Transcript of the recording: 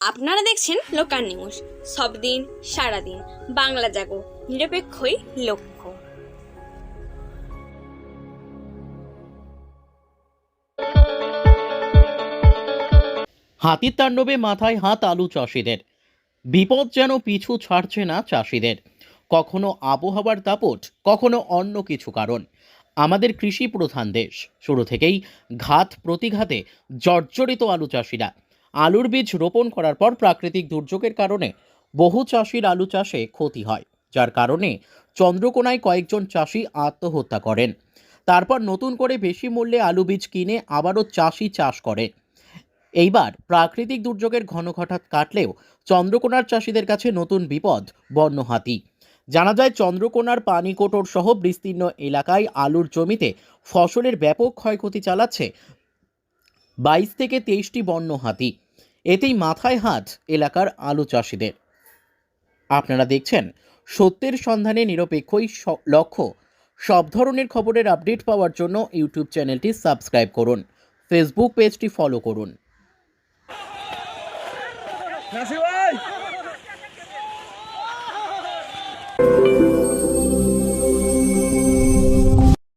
আপনারা দেখছেন local news. সব দিন সারাদিন বাংলা জাগো, নিরপেক্ষই লক্ষ্য। হাতির তাণ্ডবে মাথায় হাত আলু চাষিদের। বিপদ যেন পিছু ছাড়ছে না চাষিদের। কখনো আবহাওয়ার দাপট, কখনো অন্য কিছু কারণ। আমাদের কৃষি প্রধান দেশ। শুরু থেকেই ঘাত প্রতিঘাতে জর্জরিত আলু চাষিরা। আলুর বীজ রোপণ করার পর প্রাকৃতিক দুর্যোগের কারণে বহু চাষির আলু চাষে ক্ষতি হয়, যার কারণে চন্দ্রকোনায় কয়েকজন চাষি আত্মহত্যা করেন। তারপর নতুন করে বেশি মূল্যে আলু বীজ কিনে আবারও চাষি চাষ করে। এইবার প্রাকৃতিক দুর্যোগের ঘন ঘনঘটাত কাটলেও চন্দ্রকোনার চাষিদের কাছে নতুন বিপদ, বন্য হাতি। জানা যায়, চন্দ্রকোনার পানিকোটর সহ বিস্তীর্ণ এলাকায় আলুর জমিতে ফসলের ব্যাপক ক্ষয়ক্ষতি চালাচ্ছে বাইশ থেকে তেইশটি বন্য হাতি। এতেই মাথায় হাত এলাকার আলু চাষিদের। আপনারা দেখছেন, সত্যের সন্ধানে নিরপেক্ষই লক্ষ্য। সব ধরনের খবরের আপডেট পাওয়ার জন্য ইউটিউব চ্যানেলটি সাবস্ক্রাইব করুন। ফেসবুক পেজটি ফলো করুন।